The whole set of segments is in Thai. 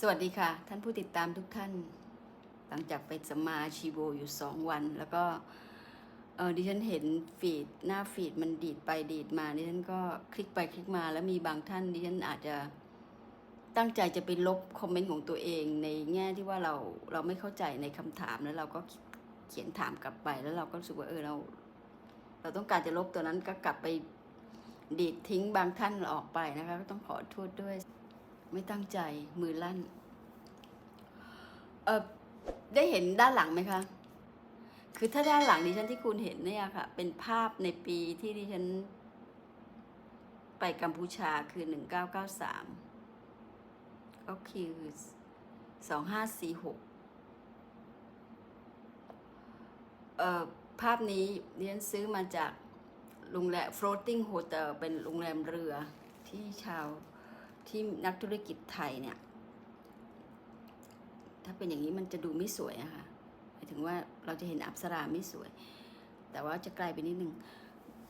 สวัสดีค่ะ ท่านผู้ติดตามทุกท่าน หลังจากไปสมาชีโวอยู่สองวัน แล้วก็เออดิฉันเห็นฟีดหน้าฟีดมันดีดไปดีดมาดิฉันก็คลิกไปคลิกมาแล้วมีบางท่านดิฉันอาจจะตั้งใจจะไปลบคอมเมนต์ของตัวเองในแง่ที่ว่าเราเราไม่เข้าใจในคำถามแล้วเราก็เขียนถามกลับไปแล้วเราก็รู้สึกว่าเออเรา เราต้องการจะลบตัวนั้นก็กลับไปดีดทิ้งบางท่านออกไปนะคะ ก็ต้องขอโทษด้วย ไม่ตั้งใจมือลั่น เออได้เห็นด้านหลังไหมคะ คือถ้าด้านหลังดิฉันที่คุณเห็นเนี่ยค่ะ เป็นภาพในปีที่ดิฉัน ไปกัมพูชาคือหนึ่งเก้าเก้าสามก็คือสองห้าสี่หกเอ่อภาพนี้ดิฉันซื้อมาจากโรงแรม floating hotel เป็นโรงแรมเรือที่ชาว ที่นักธุรกิจไทยเนี่ย ถ้าเป็นอย่างนี้มันจะดูไม่สวยอะค่ะหมายถึงว่าเราจะเห็นอัปสราไม่สวย แต่ว่าจะไกลไปนิดนึง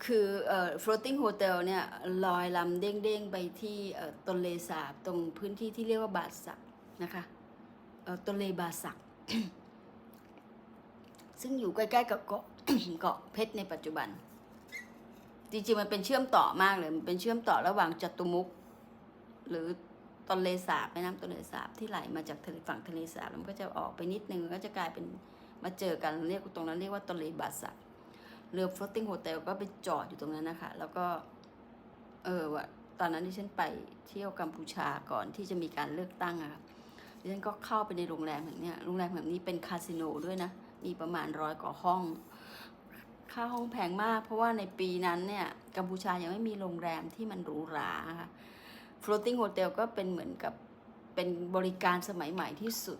คือเอ่อ floating hotel เนี่ยลอยลำเด้งๆ ไปที่เอ่อต้นเลสาบตรงพื้นที่ที่เรียกว่าบาสักนะคะเอ่อต้นเลบาสัก ซึ่งอยู่ใกล้ๆกับเกาะเกาะเพชรในปัจจุบัน จริงๆมันเป็นเชื่อมต่อมากเลย มันเป็นเชื่อมต่อระหว่างจตุมุก หรือตอนเลสาบแม่น้ำตอนเลสาบที่ไหลมาจากทะเลฝั่งทะเลสาบมันก็จะออกไปนิดนึงก็จะกลายเป็นมาเจอกันเรียกตรงนั้นเรียกว่าตอนเลบาสักเรือ floating hotel ก็ไปจอดอยู่ตรงนั้นนะคะแล้วก็เออว่าตอนนั้นที่ฉันไปเที่ยวกัมพูชาก่อนที่จะมีการเลือกตั้งอะค่ะดิฉันก็เข้าไปในโรงแรมแห่งนี้โรงแรมแบบนี้เป็นคาสิโนด้วยนะ มีประมาณร้อยกว่าห้อง ค่าห้องแพงมาก เพราะว่าในปีนั้นเนี่ย กัมพูชายังไม่มีโรงแรมที่มันหรูหราค่ะ floating hotel ก็เป็นเหมือนกับเป็นบริการสมัยใหม่ที่สุด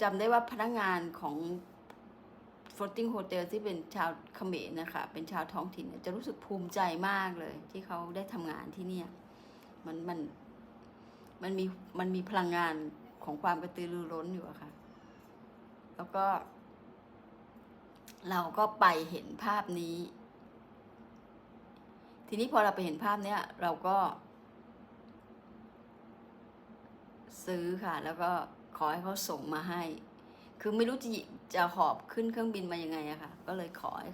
จำได้ว่าพนักงานของ floating hotel ที่เป็นชาวเขมรนะคะ เป็นชาวท้องถิ่นจะรู้สึกภูมิใจมากเลย ที่เขาได้ทำงานที่เนี่ย มันมันมันมีมันมีพลังงานของความกระตือรือร้นอยู่อะค่ะ แล้วก็ เราก็ไปเห็นภาพนี้ ทีนี้พอเราไปเห็นภาพเนี้ย เราก็ ซื้อค่ะ แล้วก็ขอให้เขาส่งมาให้ คือไม่รู้จะจะหอบขึ้นเครื่องบินมายังไงอะค่ะ ก็เลยขอให้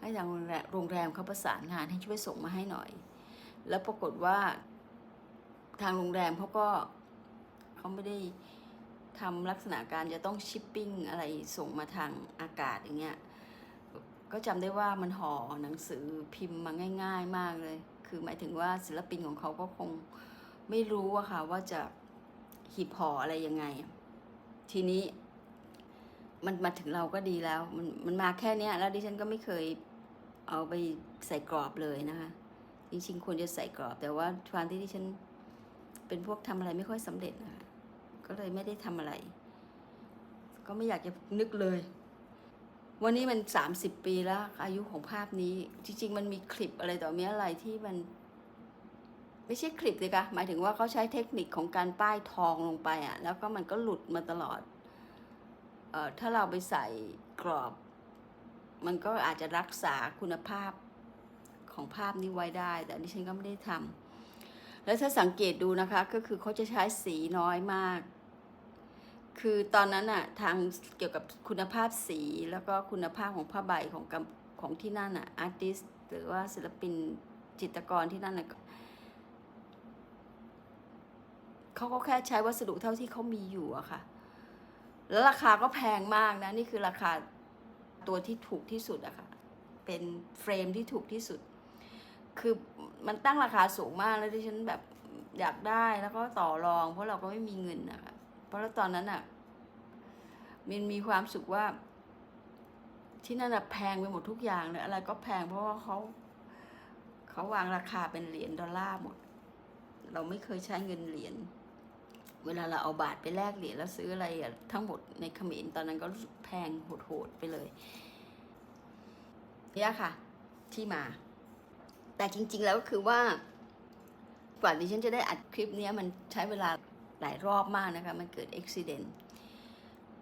ให้ทางโรงแรมโรงแรมเขาประสานงานให้ช่วยส่งมาให้หน่อย แล้วปรากฏว่า ทางโรงแรมเขาก็เขาไม่ได้ทำลักษณะการจะต้องชิปปิ้งอะไรส่งมาทางอากาศอย่างเงี้ย ก็จำได้ว่ามันห่อหนังสือพิมพ์มาง่าย ๆ มากเลย คือหมายถึงว่าศิลปินของเขาก็คงไม่รู้อะค่ะว่าจะ หีบห่ออะไรยังไง ทีนี้ มันมาถึงเราก็ดีแล้ว มันมันมาแค่เนี้ย แล้วดิฉันก็ไม่เคยเอาไปใส่กรอบเลยนะคะ จริงๆควรจะใส่กรอบ แต่ว่าความที่ดิฉัน เป็นพวกทำอะไรไม่ค่อยสำเร็จนะคะก็เลยไม่ได้ทำอะไร ก็ไม่อยากจะนึกเลย วันนี้มันสามสิบปีแล้ว อายุของภาพนี้ จริง ๆ มันมีคลิปอะไรต่อมีอะไรที่มัน ไม่ใช่คลิปเลยค่ะหมายถึงว่าเขาใช้เทคนิคของการป้ายทองลงไปอะ แล้วก็มันก็หลุดมาตลอด เอ่อ ถ้าเราไปใส่กรอบ มันก็อาจจะรักษาคุณภาพของภาพนี้ไว้ได้ แต่ดิฉันก็ไม่ได้ทำแล้วถ้าสังเกตดูนะคะ ก็คือเขาจะใช้สีน้อยมาก คือตอนนั้นอะทางเกี่ยวกับคุณภาพสีแล้วก็คุณภาพของผ้าใบของกำของที่นั่นอะอาร์ติสหรือว่าศิลปินจิตรกรที่นั่นอะ เขาก็แค่ใช้วัสดุเท่าที่เขามีอยู่อะค่ะ แล้วราคาก็แพงมากนะ นี่คือราคาตัวที่ถูกที่สุดอะค่ะ เป็นเฟรมที่ถูกที่สุด คือมันตั้งราคาสูงมากแล้วที่ฉันแบบอยากได้แล้วก็ต่อรอง เพราะเราก็ไม่มีเงินนะคะ เพราะตอนนั้นอะมันมีความสุขว่า ที่นั่นอะแพงไปหมดทุกอย่างเลยอะไรก็แพงเพราะว่าเขาเขาวางราคาเป็นเหรียญดอลลาร์หมด เราไม่เคยใช้เงินเหรียญ เวลาเราเอาบาทไปแลกเหรียญแล้วซื้ออะไรอะทั้งหมดในเขมรตอนนั้นก็รู้สึกแพงโหดๆไปเลยเนี่ยค่ะ ที่มา แต่จริง ๆ แล้วก็คือว่ากว่าที่ฉันจะได้อัดคลิปนี้มันใช้เวลาหลายรอบมากนะคะ มันเกิดอุบิเหตุ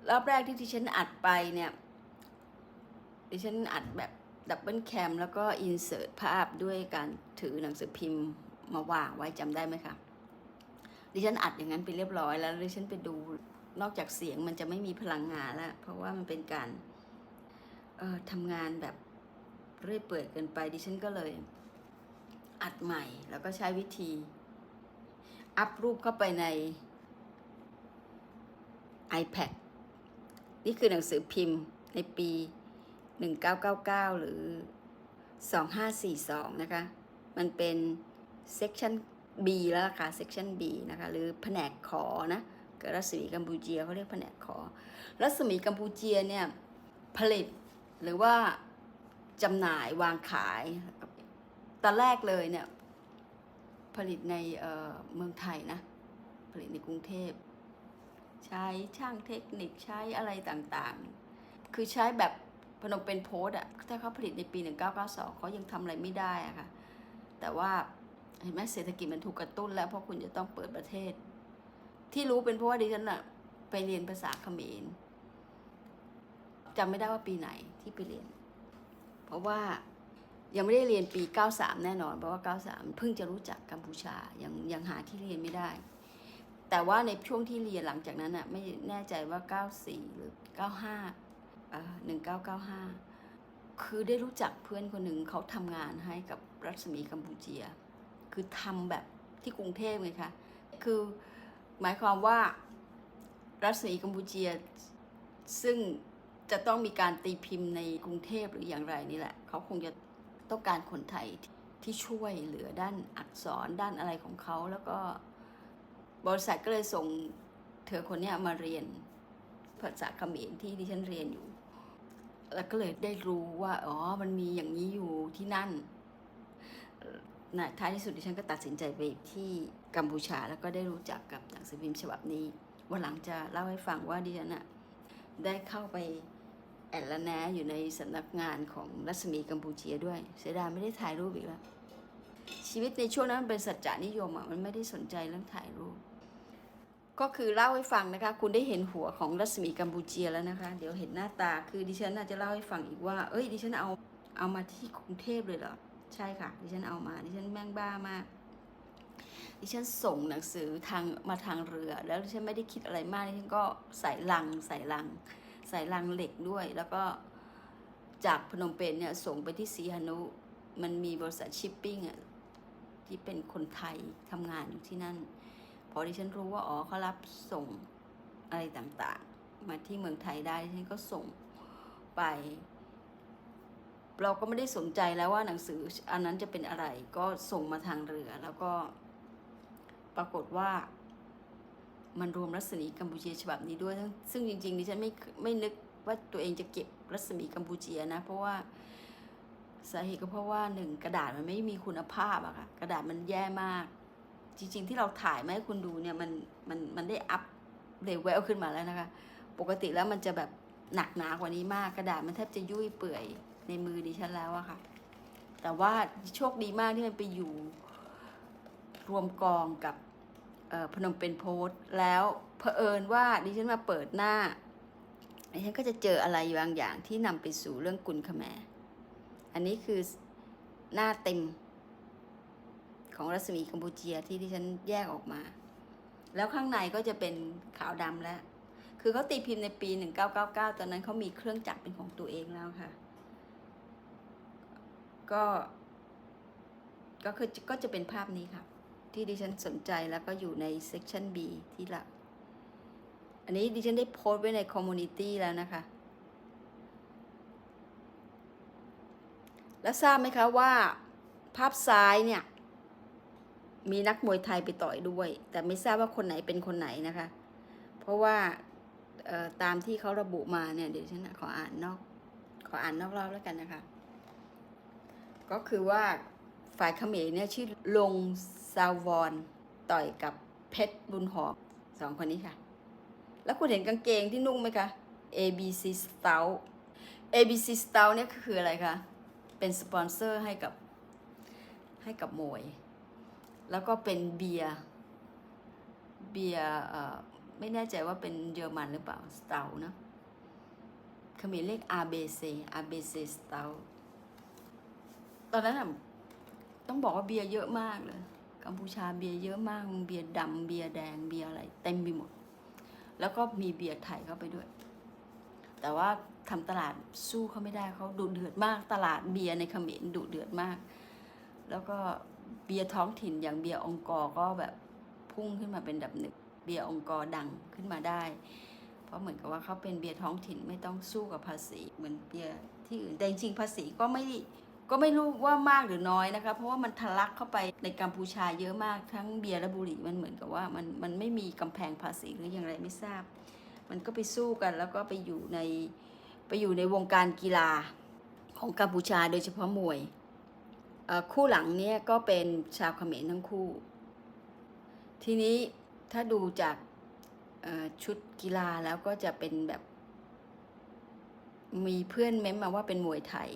รอบแรกที่ที่ฉันอัดไปเนี่ยดิฉันอัดแบบดับเบิลแคมแล้วก็อินเสิร์ตภาพด้วยการถือหนังสือพิมพ์มาวางไว้จำได้ไหมคะ ดิฉันอัดอย่างนั้นไปเรียบร้อยแล้วดิฉันไปดูนอกจากเสียงมันจะไม่มีพลังงานแล้วเพราะว่ามันเป็นการเอ่อทำงานแบบเรื่อยเปื่อยเกินไปดิฉันก็เลย อัดใหม่ แล้วก็ใช้วิธี อัพรูปเข้าไปใน iPad นี่คือหนังสือพิมพ์ในปี 1999 หรือ 2542 นะคะ มันเป็น section B แล้วล่ะค่ะ section B นะคะ หรือแผนกขอนะกรัศมีกัมพูเชียเขาเรียกแผนกขอ รัศมีกัมพูเชียเนี่ยผลิตหรือว่าจำหน่ายวางขายตอนแรกเลยเนี่ยผลิตในเอ่อเมืองไทยนะ ผลิตในกรุงเทพ ใช้ช่างเทคนิคใช้อะไรต่างๆ คือใช้แบบพนมเป็นโพสอะถ้าเขาผลิตในปี 1992เขายังทำอะไรไม่ได้อะค่ะแต่ว่า เห็นไหมเศรษฐกิจมันถูกกระตุ้นแล้วเพราะคุณจะต้องเปิดประเทศ ที่รู้เป็นเพราะว่าดิฉันอะไปเรียนภาษาเขมรจำไม่ได้ว่าปีไหนที่ไปเรียน เพราะว่ายังไม่ได้เรียนปี 93 แน่นอน เพราะว่า 93 เพิ่งจะรู้จักกัมพูชา ยังยังหาที่เรียนไม่ได้ แต่ว่าในช่วงที่เรียนหลังจากนั้นอะไม่แน่ใจว่า 94 หรือ 95อ่า1995 คือได้รู้จักเพื่อนคนหนึ่งเขาทำงานให้กับรัศมีกัมพูเชีย คือทำแบบที่กรุงเทพไงคะคือหมายความว่ารัศมีกัมพูเชียซึ่งจะต้องมีการตีพิมพ์ในกรุงเทพหรืออย่างไรนี่แหละ เขาคงจะต้องการคนไทยที่ช่วยเหลือด้านอักษรด้านอะไรของเขา แล้วก็บริษัทก็เลยส่งเธอคนนี้มาเรียนภาษาเขมรที่ดิฉันเรียนอยู่ แล้วก็เลยได้รู้ว่า อ๋อ มันมีอย่างนี้อยู่ที่นั่น นะท้ายที่สุดดิฉันก็ตัดสินใจไปที่กัมพูชา แล้วก็ได้รู้จักกับหนังสือพิมพ์ฉบับนี้วันหลังจะเล่าให้ฟังว่าดิฉันอะได้เข้าไปแอดละแนอยู่ในสำนักงานของรัศมีกัมพูชีด้วย เสียดายไม่ได้ถ่ายรูปอีกแล้วชีวิตในช่วงนั้นมันเป็นสัจจานิยมอะมันไม่ได้สนใจเรื่องถ่ายรูป ก็คือเล่าให้ฟังนะคะ คุณได้เห็นหัวของรัศมีกัมพูชีแล้วนะคะ เดี๋ยวเห็นหน้าตาคือดิฉันน่าจะเล่าให้ฟังอีกว่า เอ้ยดิฉันเอาเอามาที่กรุงเทพเลยเหรอ ใช่ค่ะ ดิฉันเอามา ดิฉันแม่งบ้ามากดิฉันส่งหนังสือทางมาทางเรือ แล้วดิฉันไม่ได้คิดอะไรมากดิฉันก็ใส่ลังใส่ลัง ใส่ลังเหล็กด้วย แล้วก็จากพนมเปญเนี่ยส่งไปที่สีหนุ มันมีบริษัทชิปปิ้งอะที่เป็นคนไทยทำงานอยู่ที่นั่น พอดิฉันรู้ว่าอ๋อเขารับส่งอะไรต่างๆ มาที่เมืองไทยได้ดิฉันก็ส่งไป เราก็ไม่ได้สนใจแล้วว่าหนังสืออันนั้นจะเป็นอะไร ก็ส่งมาทางเรือ แล้วก็ปรากฏว่า มันรวมรัศมีกัมพูเชียฉบับนี้ด้วยซึ่งซึ่งจริงๆดิฉันไม่ไม่นึกว่าตัวเองจะเก็บรัศมีกัมพูเชียนะ เพราะว่าสาเหตุก็เพราะว่าหนึ่งกระดาษมันไม่มีคุณภาพอะค่ะกระดาษมันแย่มาก จริง ๆ ที่เราถ่ายมาให้คุณดูเนี่ยมันมันมันได้อัพเลเวลขึ้นมาแล้วนะคะ ปกติแล้วมันจะแบบหนักหนากว่านี้มากกระดาษมันแทบจะยุ่ยเปื่อย ในมือดิฉันแล้วอะค่ะ แต่ว่าโชคดีมากที่มันไปอยู่ รวมกองกับพนมเป็นโพสต์แล้วเผอิญว่าดิฉันมาเปิดหน้าดิฉันก็จะเจออะไรบางอย่างที่นำไปสู่เรื่องกุลคแมอันนี้คือหน้าเต็มของรัศมีกัมพูเชียที่ที่ฉันแยกออกมา แล้วข้างในก็จะเป็นขาวดำแล้ว คือเขาตีพิมพ์ในปี 1999 ตอนนั้นเขามีเครื่องจักรเป็นของตัวเองแล้วค่ะ ก็ ก็คือก็จะเป็นภาพนี้ค่ะ ที่ดิฉันสนใจแล้วก็อยู่ในเซ c ชัน B ที่ละอันนี้ดิฉันได้โพสต์ไว้ในคอมมูนิตี้แล้วนะคะ แล้วทราบไหมคะว่าภาพซ้ายเนี่ย มีนักมวยไทยไปต่อยด้วย แต่ไม่ทราบว่าคนไหนเป็นคนไหนนะคะ เพราะว่าตามที่เขาระบุมาเนี่ยเดี๋ยวฉันขออ่านนอก ขออ่านนอกรอบแล้วกันนะคะ ก็คือว่าฝ่ายเขมรเนี่ยชื่อลงซาวอนต่อยกับเพชรบุญหอมสองคนนี้ค่ะ แล้วคุณเห็นกางเกงที่นุ่งไหมคะ ABC Stout ABC Stout เนี่ยคืออะไรคะ เป็นสปอนเซอร์ให้กับให้กับมวย แล้วก็เป็นเบียร์เบียร์เอ่อไม่แน่ใจว่าเป็นเยอรมันหรือเปล่าสเตานะเขมรเรียก RBC RBC Stout ตอนนั้นอะต้องบอกว่าเบียร์เยอะมากเลย กัมพูชาเบียร์เยอะมากเบียร์ดำเบียร์แดงเบียร์อะไรเต็มไปหมด แล้วก็มีเบียร์ไทยเข้าไปด้วย แต่ว่าทำตลาดสู้เขาไม่ได้เขาดุเดือดมาก ตลาดเบียร์ในเขมรดุเดือดมาก แล้วก็เบียร์ท้องถิ่นอย่างเบียร์องกอก็แบบพุ่งขึ้นมาเป็นดับหนึ่งเบียร์องกอร์ดังขึ้นมาได้ เพราะเหมือนกับว่าเขาเป็นเบียร์ท้องถิ่นไม่ต้องสู้กับภาษีเหมือนเบียร์ที่อื่นแต่จริงๆภาษีก็ไม่ ก็ไม่รู้ว่ามากหรือน้อยนะคะ เพราะว่ามันทะลักเข้าไปในกัมพูชาเยอะมากทั้งเบียร์และบุหรี่มันเหมือนกับว่ามันมันไม่มีกำแพงภาษีหรืออย่างไรไม่ทราบ มันก็ไปสู้กันแล้วก็ไปอยู่ในไปอยู่ในวงการกีฬาของกัมพูชาโดยเฉพาะมวยคู่หลังเนี่ยก็เป็นชาวเขมรทั้งคู่ ทีนี้ถ้าดูจากชุดกีฬาแล้วก็จะเป็นแบบมีเพื่อนเม้มมาว่าเป็นมวยไทย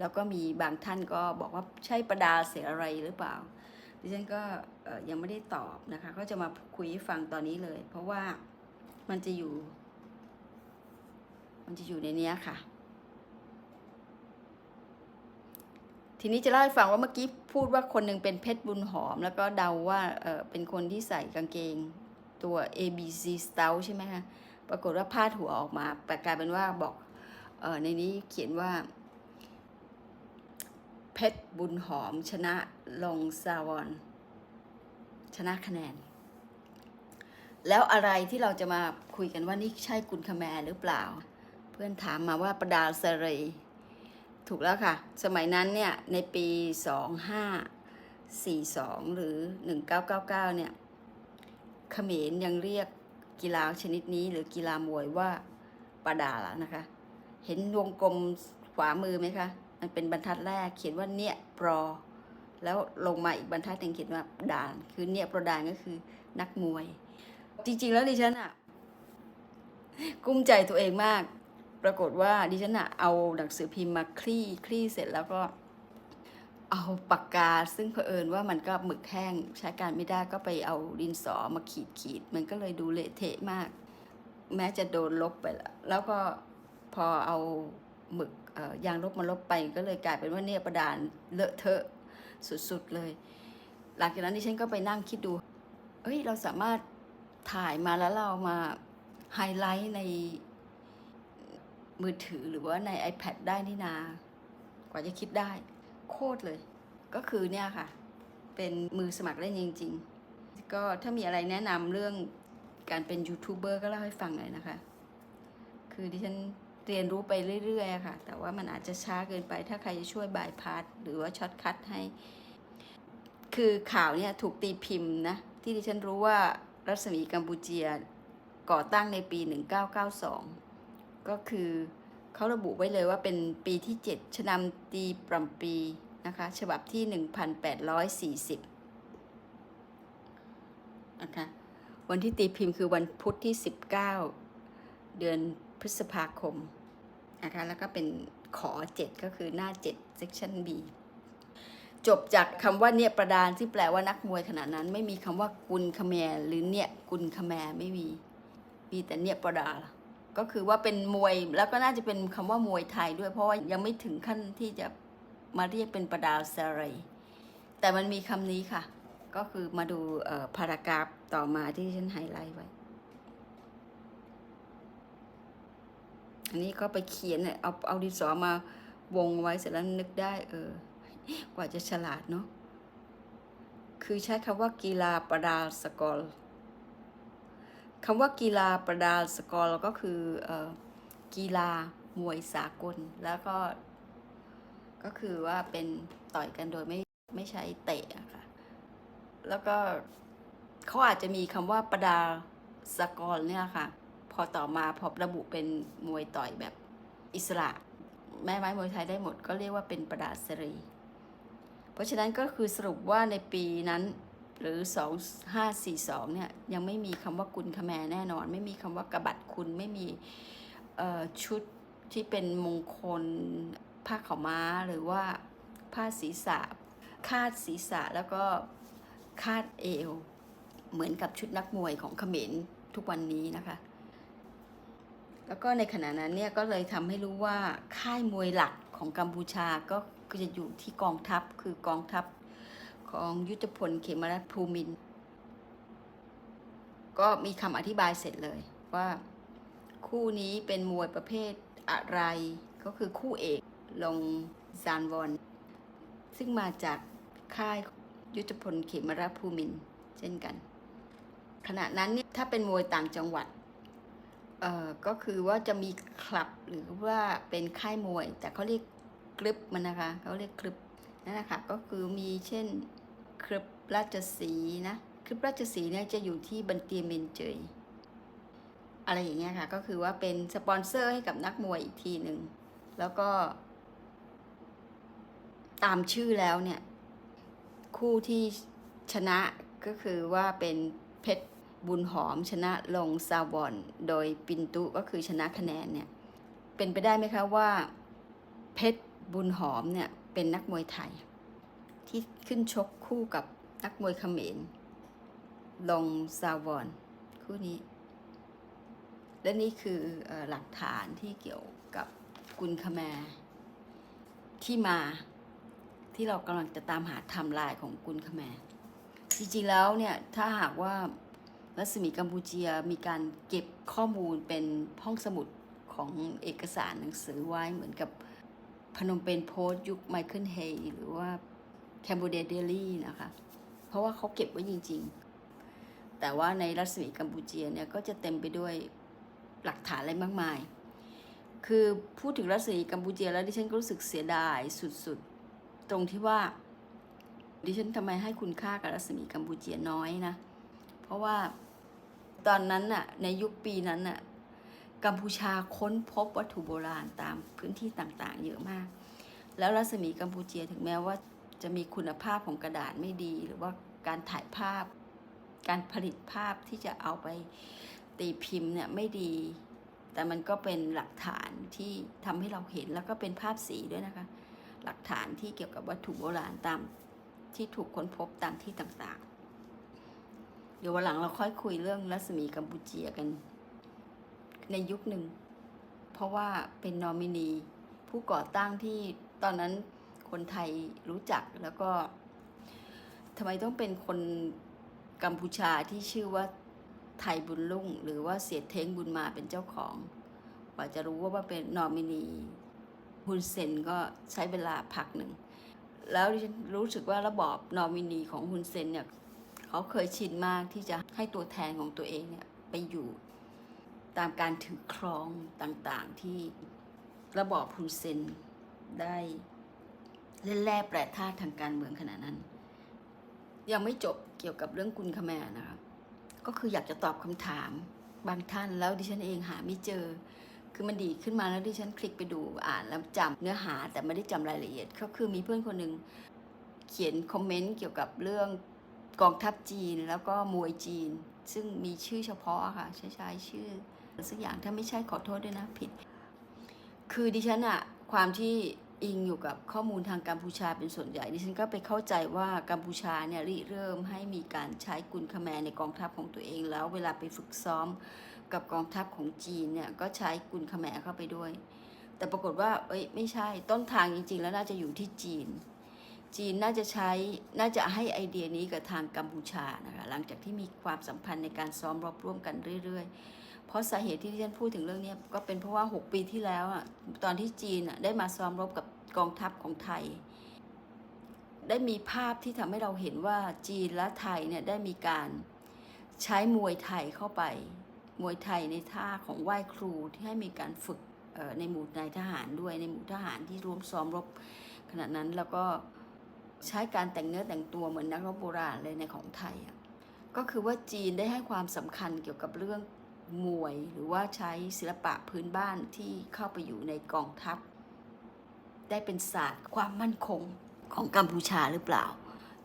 แล้วก็มีบางท่านก็บอกว่าใช่ประดาเสียอะไรหรือเปล่า ดิฉันก็ยังไม่ได้ตอบนะคะ ก็จะมาคุยฟังตอนนี้เลย เพราะว่ามันจะอยู่ มันจะอยู่ในนี้ค่ะ ทีนี้จะเล่าให้ฟังว่าเมื่อกี้พูดว่าคนหนึ่งเป็นเพชรบุญหอม แล้วก็เดาว่าเออเป็นคนที่ใส่กางเกงตัว ABC Stout ใช่ไหมคะ ปรากฏว่าพาดหัวออกมา แต่กลายเป็นว่าบอกออในนี้เขียนว่า เพชรบุญหอมชนะลงซาวอนชนะคะแนน แล้วอะไรที่เราจะมาคุยกันว่านี่ใช่กุลคแมรหรือเปล่า เพื่อนถามมาว่าประดาสเรยถูกแล้วค่ะ สมัยนั้นเนี่ย ในปี 2542 หรือ 1999 เนี่ยเขมรยังเรียกกีฬาชนิดนี้หรือกีฬามวยว่าประดาละนะคะ เห็นวงกลมขวามือไหมคะ มันเป็นบรรทัดแรกเขียนว่าเนี่ยปรอ แล้วลงมาอีกบรรทัดหนึ่งเขียนว่าด่าน คือเนี่ยประดานก็คือนักมวย จริง ๆ แล้วดิฉันอะกุ้มใจตัวเองมาก ปรากฏว่าดิฉันอะเอาหนังสือพิมพ์มาคลี่คลี่เสร็จแล้วก็เอาปากกาซึ่งเผอิญว่ามันก็หมึกแห้งใช้การไม่ได้ก็ไปเอาดินสอมาขีดขีด มันก็เลยดูเละเทะมาก แม้จะโดนลบไปแล้ว แล้วก็พอเอาหมึก ยางลบมาลบไปก็เลยกลายเป็นว่าเนี่ยประดานเลอะเทอะสุดๆเลย หลังจากนั้นดิฉันก็ไปนั่งคิดดู เอ้ยเราสามารถถ่ายมาแล้วเรามาไฮไลท์ในมือถือหรือว่าใน iPad ได้นี่นา กว่าจะคิดได้ โคตรเลย ก็คือเนี่ยค่ะ เป็นมือสมัครเล่นจริง ๆ ก็ถ้ามีอะไรแนะนำเรื่องการเป็นยูทูบเบอร์ก็เล่าให้ฟังหน่อยนะคะ คือดิฉัน เรียนรู้ไปเรื่อยๆค่ะ แต่ว่ามันอาจจะช้าเกินไป ถ้าใครจะช่วยบายพาสหรือว่าช็อตคัทให้ คือข่าวเนี่ยถูกตีพิมพ์นะ ที่ดิฉันรู้ว่ารัศมีกัมพูเจียก่อตั้งในปี 1992 ก็คือเขาระบุไว้เลยว่าเป็นปีที่ 7 ชนำตีปรำปีนะคะ ฉบับที่ 1840 นะคะ วันที่ตีพิมพ์คือวันพุธที่ 19 เดือนพฤษภาคม นะคะ แล้วก็เป็นขอ 7 ก็คือหน้า 7 section B จบจากคำว่าเนี่ยประดานที่แปลว่านักมวยขนาดนั้น ไม่มีคำว่ากุลคแมร์หรือเนี่ยกุลคแมร์ไม่มี มีแต่เนี่ยประดา ก็คือว่าเป็นมวยแล้วก็น่าจะเป็นคำว่ามวยไทยด้วย เพราะว่ายังไม่ถึงขั้นที่จะมาเรียกเป็นประดาเซเรแต่มันมีคำนี้ค่ะ ก็คือมาดูพารากราฟต่อมาที่ฉันไฮไลท์ไว้ อันนี้ก็ไปเขียนเนี่ยเอาเอาดินสอมาวงไว้เสร็จแล้วนึกได้ เออ กว่าจะฉลาดเนาะคือใช้คำว่ากีฬาประดาสกอลคำว่ากีฬาประดาสกอลก็คือออกีฬามวยสากล แล้วก็ ก็คือว่าเป็นต่อยกันโดยไม่ไม่ใช้เตะค่ะ แล้วก็เขาอาจจะมีคำว่าประดาสกอลเนี่ยค่ะ พอต่อมาพอระบุเป็นมวยต่อยแบบอิสระ แม่ไม้มวยไทยได้หมดก็เรียกว่าเป็นประดาสรี เพราะฉะนั้นก็คือสรุปว่าในปีนั้นหรือ 2542 เนี่ยยังไม่มีคำว่ากุลคแมรแน่นอน ไม่มีคำว่ากระบัดคุณไม่มีชุดที่เป็นมงคลผ้าขาวม้าหรือว่าผ้าศีรษะ คาดศีรษะแล้วก็คาดเอว เหมือนกับชุดนักมวยของเขมรทุกวันนี้นะคะ แล้วก็ในขณะนั้นเนี่ยก็เลยทำให้รู้ว่าค่ายมวยหลักของกัมพูชาก็จะอยู่ที่กองทัพคือกองทัพของยุทธพลเขมรัตน์ภูมิน ก็มีคำอธิบายเสร็จเลยว่าคู่นี้เป็นมวยประเภทอะไร ก็คือคู่เอกลงซานวอน ซึ่งมาจากค่ายยุทธพลเขมรัตน์ภูมินเช่นกัน ขณะนั้นเนี่ยถ้าเป็นมวยต่างจังหวัด เอ่อก็คือว่าจะมีคลับหรือว่าเป็นค่ายมวย แต่เขาเรียกกรึบมันนะคะเขาเรียกกรึบนั่นนะคะก็คือมีเช่นครึบราชสีนะครึบราชสีเนี่ยจะอยู่ที่บันเตียเมนเจยอะไรอย่างเงี้ยค่ะก็คือว่าเป็นสปอนเซอร์ให้กับนักมวยอีกทีหนึ่งแล้วก็ ตามชื่อแล้วเนี่ย คู่ที่ชนะก็คือว่าเป็นเพชร บุญหอมชนะลงซาวอน โดยปินตุก็คือชนะคะแนนเนี่ยเป็นไปได้ไหมคะว่า เพชรบุญหอมเนี่ยเป็นนักมวยไทย ที่ขึ้นชกคู่กับนักมวยเขมรลงซาวอน คู่นี้ และนี่คือออหลักฐานที่เกี่ยวกับกุลคแมร์ที่มาที่เรากำลังจะตามหาไทม์ไลน์ของกุลคแมร์จริงๆแล้วเนี่ย ถ้าหากว่า รัศมีกัมพูเชียมีการเก็บข้อมูลเป็นห้องสมุดของเอกสารหนังสือไว้เหมือนกับพนมเปญโพสต์ยุคไมเคิลเฮย์หรือว่าแคนเบเดเดลี่นะคะ เพราะว่าเขาเก็บไว้จริง ๆ แต่ว่าในรัศมีกัมพูเชียเนี่ยก็จะเต็มไปด้วยหลักฐานอะไรมากมาย คือพูดถึงรัศมีกัมพูเชียแล้วดิฉันก็รู้สึกเสียดายสุดๆ ตรงที่ว่าดิฉันทำไมให้คุณค่ากับรัศมีกัมพูเชียน้อยนะ เพราะว่า ตอนนั้นน่ะในยุคปีนั้นน่ะกัมพูชาค้นพบวัตถุโบราณตามพื้นที่ต่างๆ เยอะมาก แล้วรัศมีกัมพูเชียถึงแม้ว่าจะมีคุณภาพของกระดาษไม่ดี หรือว่าการถ่ายภาพ การผลิตภาพที่จะเอาไปตีพิมพ์เนี่ยไม่ดี แต่มันก็เป็นหลักฐานที่ทำให้เราเห็นแล้วก็เป็นภาพสีด้วยนะคะ หลักฐานที่เกี่ยวกับวัตถุโบราณตามที่ถูกค้นพบตามที่ต่างๆ เดี๋ยววันหลังเราค่อยคุยเรื่องรัศมีกัมพูเชียกัน ในยุคหนึ่ง เพราะว่าเป็นนอมินี ผู้ก่อตั้งที่ตอนนั้นคนไทยรู้จักแล้วก็ทำไมต้องเป็นคนกัมพูชาที่ชื่อว่าไทยบุญลุ่ง หรือว่าเสียเท้งบุญมาเป็นเจ้าของกว่าจะรู้ว่าเป็นนอมินีฮุนเซนก็ใช้เวลาพักหนึ่ง แล้วดิฉันรู้สึกว่าระบอบนอมินีของฮุนเซนเนี่ย เขาเคยชินมากที่จะให้ตัวแทนของตัวเองเนี่ยไปอยู่ตามการถือครองต่างๆที่ระบอบฮุนเซนได้เล่นแร่แปรธาตุทางการเมืองขณะนั้น ยังไม่จบเกี่ยวกับเรื่องกุลคแมนะคะก็คืออยากจะตอบคำถามบางท่านแล้วดิฉันเองหาไม่เจอ คือมันดีขึ้นมาแล้วดิฉันคลิกไปดูอ่านแล้วจำเนื้อหาแต่ไม่ได้จำรายละเอียด ก็คือมีเพื่อนคนหนึ่งเขียนคอมเมนต์เกี่ยวกับเรื่อง กองทัพจีนแล้วก็มวยจีน ซึ่งมีชื่อเฉพาะค่ะใช้ใช้ชื่อสักอย่างถ้าไม่ใช่ขอโทษด้วยนะผิด คือดิฉันอะความที่อิงอยู่กับข้อมูลทางกัมพูชาเป็นส่วนใหญ่ดิฉันก็ไปเข้าใจว่ากัมพูชาเนี่ยริเริ่มให้มีการใช้กุลคแมในกองทัพของตัวเอง แล้วเวลาไปฝึกซ้อมกับกองทัพของจีนเนี่ยก็ใช้กุลคแมเข้าไปด้วย แต่ปรากฏว่าเอ้ยไม่ใช่ต้นทางจริง ๆ แล้วน่าจะอยู่ที่จีน จีนน่าจะใช้น่าจะให้ไอเดียนี้กับทางกัมพูชานะคะหลังจากที่มีความสัมพันธ์ในการซ้อมรบร่วมกันเรื่อย ๆ เพราะสาเหตุที่ที่ฉันพูดถึงเรื่องนี้ก็เป็นเพราะว่า 6 ปีที่แล้วอะตอนที่จีนอะได้มาซ้อมรบกับกองทัพของไทย ได้มีภาพที่ทำให้เราเห็นว่าจีนและไทยเนี่ยได้มีการใช้มวยไทยเข้าไป มวยไทยในท่าของไหว้ครูที่ให้มีการฝึกในหมู่นายทหารด้วยในหมู่ทหารที่ร่วมซ้อมรบขณะนั้นแล้วก็ ใช้การแต่งเนื้อแต่งตัวเหมือนนักรบโบราณเลยในของไทยอะก็คือว่าจีนได้ให้ความสำคัญเกี่ยวกับเรื่องมวย หรือว่าใช้ศิลปะพื้นบ้านที่เข้าไปอยู่ในกองทัพ ได้เป็นศาสตร์ความมั่นคงของกัมพูชาหรือเปล่า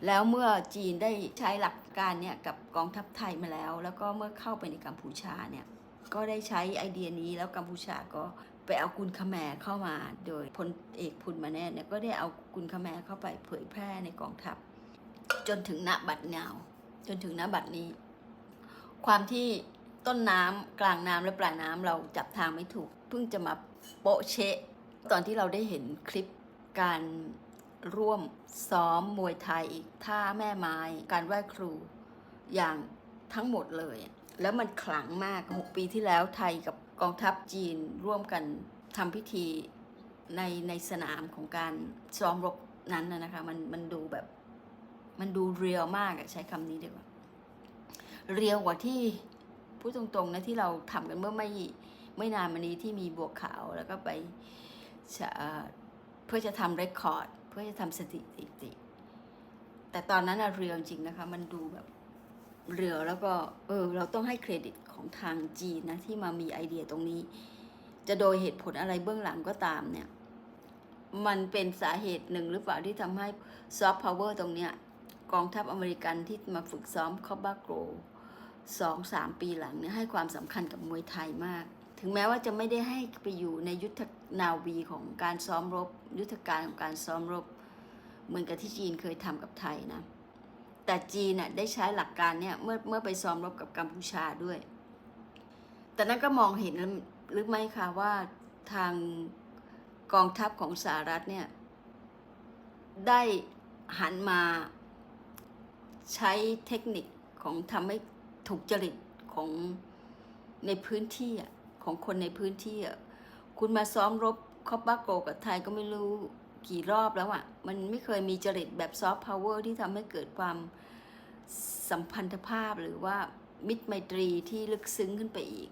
แล้วเมื่อจีนได้ใช้หลักการเนี่ยกับกองทัพไทยมาแล้ว แล้วก็เมื่อเข้าไปในกัมพูชาเนี่ยก็ได้ใช้ไอเดียนี้แล้วกัมพูชาก็ ไปเอากุลคแมเข้ามา โดยพลเอกพุนมาแน่เนี่ยก็ได้เอากุลคแมเข้าไปเผยแพร่ในกองทัพ จนถึงณบัดนาจนถึงณบัดนี้ ความที่ต้นน้ำกลางน้ำและปลายน้ำเราจับทางไม่ถูก เพิ่งจะมาโปะเชะ ตอนที่เราได้เห็นคลิปการร่วมซ้อมมวยไทยท่าแม่ไม้ การไหว้ครูอย่างทั้งหมดเลย แล้วมันขลังมาก 6 ปีที่แล้วไทยกับ กองทัพจีนร่วมกันทำพิธีในในสนามของการซ้อมรบนั้นนะคะมันมันดูแบบ มันดูเรียลมากอะใช้คำนี้ดีกว่า เรียวกว่าที่พูดตรงๆนะที่เราทำกันเมื่อไม่ไม่นานมานี้ที่มีบวกขาวแล้วก็ไปเอ่อเพื่อจะทำเรคคอร์ด เพื่อจะทำสถิติ แต่ตอนนั้นอะเรียวจริงนะคะ มันดูแบบเรียวแล้วก็เออ เราต้องให้เครดิต ของทางจีนนะที่มามีไอเดียตรงนี้ จะโดยเหตุผลอะไรเบื้องหลังก็ตามเนี่ย มันเป็นสาเหตุหนึ่งหรือเปล่าที่ทำให้ซอฟต์พาวเวอร์ตรงเนี้ยกองทัพอเมริกันที่มาฝึกซ้อมคอบาโกรสองสามปีหลังเนี่ยให้ความสำคัญกับมวยไทยมาก ถึงแม้ว่าจะไม่ได้ให้ไปอยู่ในยุทธนาวีของการซ้อมรบ ยุทธการของการซ้อมรบ เหมือนกับที่จีนเคยทำกับไทยนะแต่จีนน่ะได้ใช้หลักการเนี่ยเมื่อเมื่อไปซ้อมรบกับกัมพูชาด้วย แต่นั้นก็มองเห็นหรือไม่คะว่าทางกองทัพของสหรัฐเนี่ย ได้หันมาใช้เทคนิคของทำให้ถูกจริตของในพื้นที่ของคนในพื้นที่คุณมาซ้อมรบคอปบาโกกับไทยก็ไม่รู้กี่รอบแล้วอะ มันไม่เคยมีจริตแบบซอฟต์พาวเวอร์ที่ทำให้เกิดความสัมพันธภาพหรือว่า มิตรไมตรีที่ลึกซึ้งขึ้นไปอีก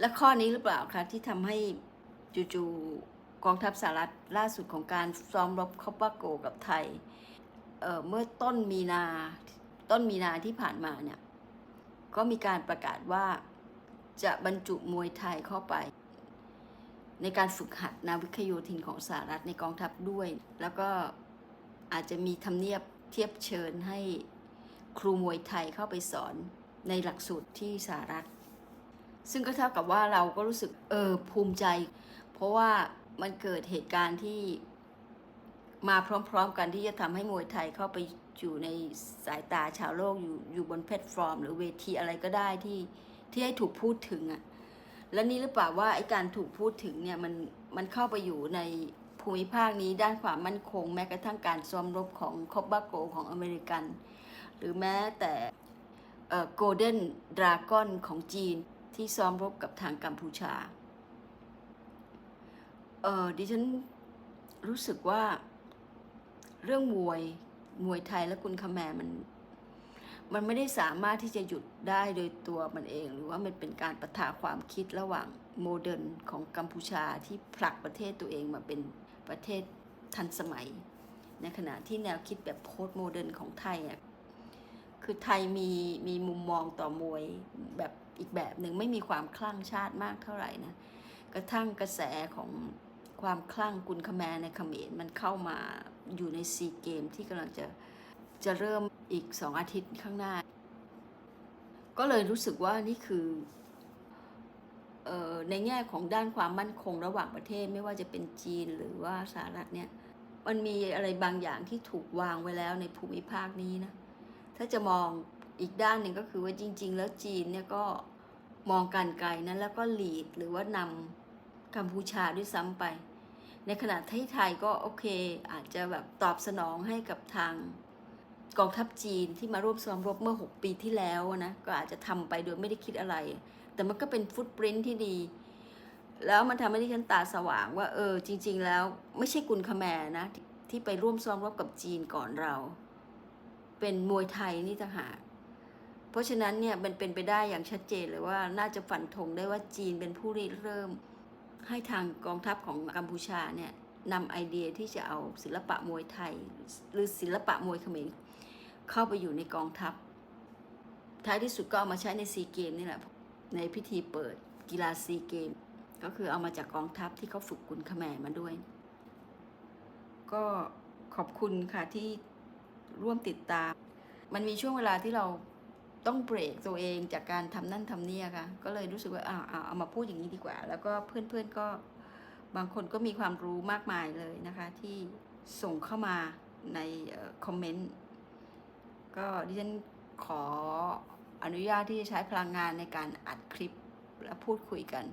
และข้อนี้หรือเปล่าคะที่ทำให้จู่ๆกองทัพสหรัฐล่าสุดของการซ้อมรบคอปบาโกกับไทยเเมื่อต้นมีนาต้นมีนาที่ผ่านมาเนี่ยก็มีการประกาศว่าจะบรรจุมวยไทยเข้าไป ในการฝึกหัดนาวิกโยธินของสหรัฐในกองทัพด้วย แล้วก็อาจจะมีทำเนียบเทียบเชิญให้ครูมวยไทยเข้าไปสอน ในหลักสูตรที่สหรัฐ ซึ่งก็เท่ากับว่าเราก็รู้สึกเออภูมิใจ เพราะว่ามันเกิดเหตุการณ์ที่มาพร้อมๆกันที่จะทำให้มวยไทยเข้าไปอยู่ในสายตาชาวโลกอยู่อยู่บนแพลตฟอร์ม หรือเวทีอะไรก็ได้ที่ที่ให้ถูกพูดถึงอะ่ะและนี่หรือเปล่าว่าไอ้การถูกพูดถึงเนี่ยมันมันเข้าไปอยู่ในภูมิภาคนี้ด้านความมั่นคง แม้กระทั่งการซ้อมรบของคอบบาโกของอเมริกัน หรือแม้แต่ โกลเด้นดราก้อนของจีนที่ซ้อมรบกับทางกัมพูชาเออดิฉันรู้สึกว่าเรื่องมวยมวยไทยและกุนคแมมัน มันไม่ได้สามารถที่จะหยุดได้โดยตัวมันเอง หรือว่ามันเป็นการประทะความคิดระหว่างโมเดิร์นของกัมพูชาที่ผลักประเทศตัวเองมาเป็นประเทศทันสมัย ในขณะที่แนวคิดแบบโพสต์โมเดิร์นของไทยอะ คือไทยมีมีมุมมองต่อมวยแบบอีกแบบหนึ่งไม่มีความคลั่งชาติมากเท่าไหร่นะกระทั่งกระแสของความคลั่งกุนคแมในเขมรมันเข้ามาอยู่ในซีเกมที่กำลังจะจะเริ่มอีกสองอาทิตย์ข้างหน้า ก็เลยรู้สึกว่านี่คือออในแง่ของด้านความมั่นคงระหว่างประเทศไม่ว่าจะเป็นจีนหรือว่าสหรัฐเนี่ยมันมีอะไรบางอย่างที่ถูกวางไว้แล้วในภูมิภาคนี้นะ ถ้าจะมองอีกด้านหนึ่งก็คือว่าจริง ๆ แล้วจีนเนี่ยก็มองการไกลนั้นแล้วก็หลีดหรือว่านำกัมพูชาด้วยซ้ำไป ในขณะที่ไทยก็โอเค อาจจะแบบตอบสนองให้กับทางกองทัพจีนที่มาร่วมซ้อมรบเมื่อ 6 ปีที่แล้วนะก็อาจจะทำไปโดยไม่ได้คิดอะไร แต่มันก็เป็นฟุตปรินที่ดี แล้วมันทำให้ดิฉันตาสว่างว่าเออจริง ๆ แล้วไม่ใช่กุนคาแมนะที่ที่ไปร่วมซ้อมรบกับจีนก่อนเรา เป็นมวยไทยนี่ต่างหากเพราะฉะนั้นเนี่ยมันเป็นไปได้อย่างชัดเจนเลยว่าน่าจะฝันธงได้ว่าจีนเป็นผู้ริเริ่ม ให้ทางกองทัพของกัมพูชาเนี่ยนำไอเดียที่จะเอาศิลปะมวยไทย หรือศิลปะมวยเขมรเข้าไปอยู่ในกองทัพ ท้ายที่สุดก็เอามาใช้ในซีเกมนี่แหละในพิธีเปิดกีฬาซีเกม ก็คือเอามาจากกองทัพที่เขาฝึกกุนขแมรมาด้วย ก็ขอบคุณค่ะที่ ร่วมติดตาม มันมีช่วงเวลาที่เราต้องเบรกตัวเองจากการทำนั่นทำนี่ค่ะ ก็เลยรู้สึกว่าเอ้าเอาเอามาพูดอย่างนี้ดีกว่า แล้วก็เพื่อนๆก็บางคนก็มีความรู้มากมายเลยนะคะ ที่ส่งเข้ามาในคอมเมนต์ก็ดิฉันขออนุญาตที่จะใช้พลังงานในการอัดคลิปและพูดคุยกัน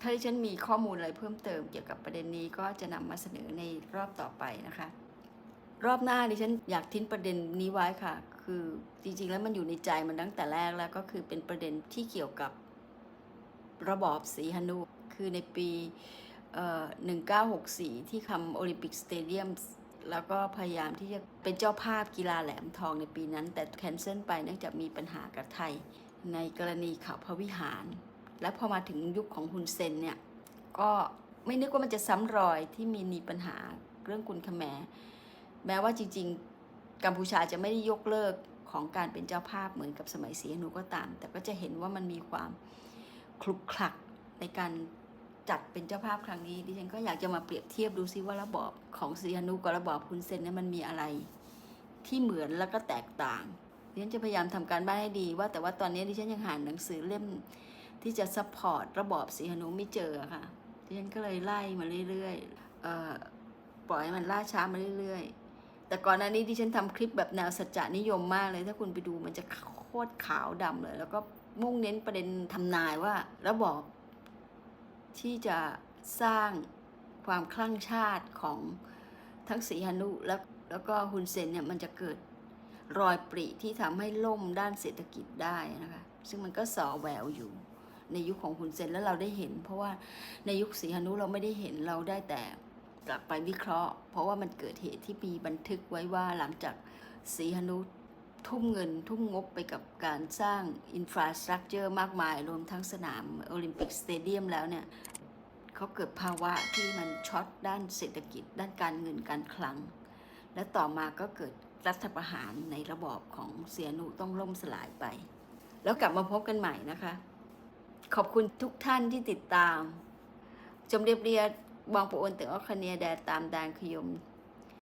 ถ้าที่ฉันมีข้อมูลอะไรเพิ่มเติมเกี่ยวกับประเด็นนี้ก็จะนำมาเสนอในรอบต่อไปนะคะ รอบหน้าดิฉันอยากทิ้งประเด็นนี้ไว้ค่ะ คือจริงๆแล้วมันอยู่ในใจมันตั้งแต่แรกแล้วก็คือเป็นประเด็นที่เกี่ยวกับระบอบสีหนุคือในปีเอ่อ1964 ที่คำโอลิมปิกสเตเดียมแล้วก็พยายามที่จะเป็นเจ้าภาพกีฬาแหลมทองในปีนั้น แต่แคนเซิลไปเนื่องจากมีปัญหากับไทย ในกรณีข่าวพระวิหาร และพอมาถึงยุคของฮุนเซนเนี่ย ก็ไม่นึกว่ามันจะซ้ำรอยที่มีมีปัญหาเรื่องกุนคแม แม้ว่าจริง ๆ กัมพูชาจะไม่ได้ยกเลิกของการเป็นเจ้าภาพเหมือนกับสมัยศรีหนุก็ตาม แต่ก็จะเห็นว่ามันมีความคลุกคลักในการจัดเป็นเจ้าภาพครั้งนี้ดิฉันก็อยากจะมาเปรียบเทียบดูซิว่าระบอบของศรีหนุกับระบอบฮุนเซนเนี่ยมันมีอะไร ที่เหมือนแล้วก็แตกต่างดิฉันจะพยายามทำการบ้านให้ดีว่าแต่ว่าตอนนี้ดิฉันยังหาหนังสือเล่มที่จะซัพพอร์ตระบอบสีหนุไม่เจอค่ะดิฉันก็เลยไล่มาเรื่อยๆออปล่อยมันล่าช้ามาเรื่อยๆ แต่ก่อนหน้านี้ดิฉันทำคลิปแบบแนวสัจจานิยมมากเลย ถ้าคุณไปดูมันจะโคตรขาวดำเลย แล้วก็มุ่งเน้นประเด็นทำนายว่าระบอบที่จะสร้างความคลั่งชาติของทั้งสีหนุแล้วแล้วก็ฮุนเซนเนี่ยมันจะเกิดรอยปริที่ทำให้ล่มด้านเศรษฐกิจได้นะคะซึ่งมันก็สอแววอยู่ในยุคของฮุนเซนแล้วเราได้เห็น เพราะว่าในยุคสีหนุเราไม่ได้เห็นเราได้แต่ กลับไปวิเคราะห์ เพราะว่ามันเกิดเหตุที่มีบันทึกไว้ว่าหลังจากสีหนุทุ่มเงินทุ่มงบไปกับการสร้างอินฟราสตรักเจอร์มากมาย รวมทั้งสนามโอลิมปิกสเตเดียมแล้วเนี่ยเขาเกิดภาวะที่มันช็อตด้านเศรษฐกิจ ด้านการเงินการคลัง และต่อมาก็เกิดรัฐประหารในระบอบของเสียนุต้องล่มสลายไป แล้วกลับมาพบกันใหม่นะคะ ขอบคุณทุกท่านที่ติดตาม จมเรียบเรีย បងប្អូនទាំងអស់គ្នាដែលតាមដានខ្ញុំ។